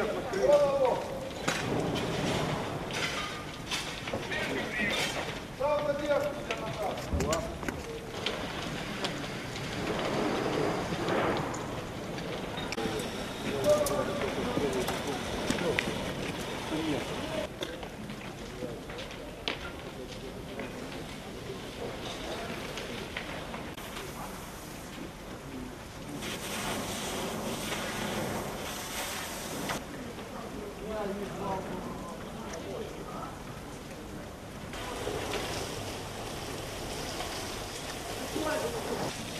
aqui, ó. Thank you.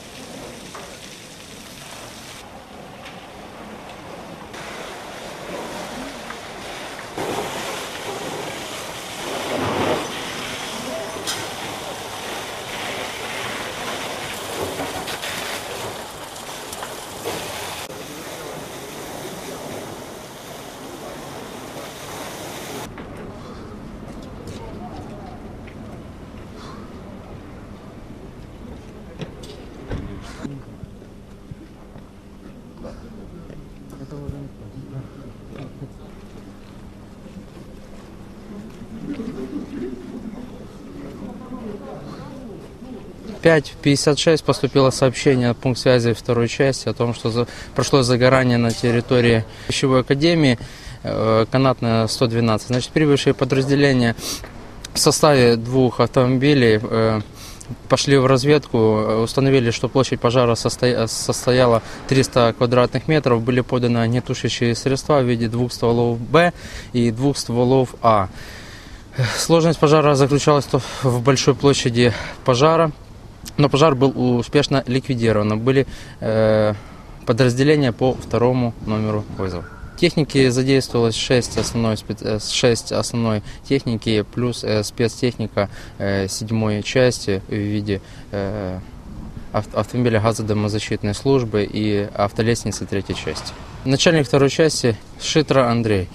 5.56 поступило сообщение от пункт связи второй части о том, что за... прошло загорание на территории пищевой академии, э, канатная 112. Значит, прибывшие подразделения в составе двух автомобилей э, пошли в разведку, э, установили, что площадь пожара состоя... состояла 300 квадратных метров, были поданы нетушащие средства в виде двух стволов «Б» и двух стволов «А». Сложность пожара заключалась в большой площади пожара – но пожар был успешно ликвидирован. Были э, подразделения по второму номеру вызова. Техники задействовалось 6 основной, спец- э, 6 основной техники плюс э, спецтехника э, седьмой части в виде э, ав- автомобиля газодомозащитной службы и автолестницы третьей части. Начальник второй части Шитра Андрей.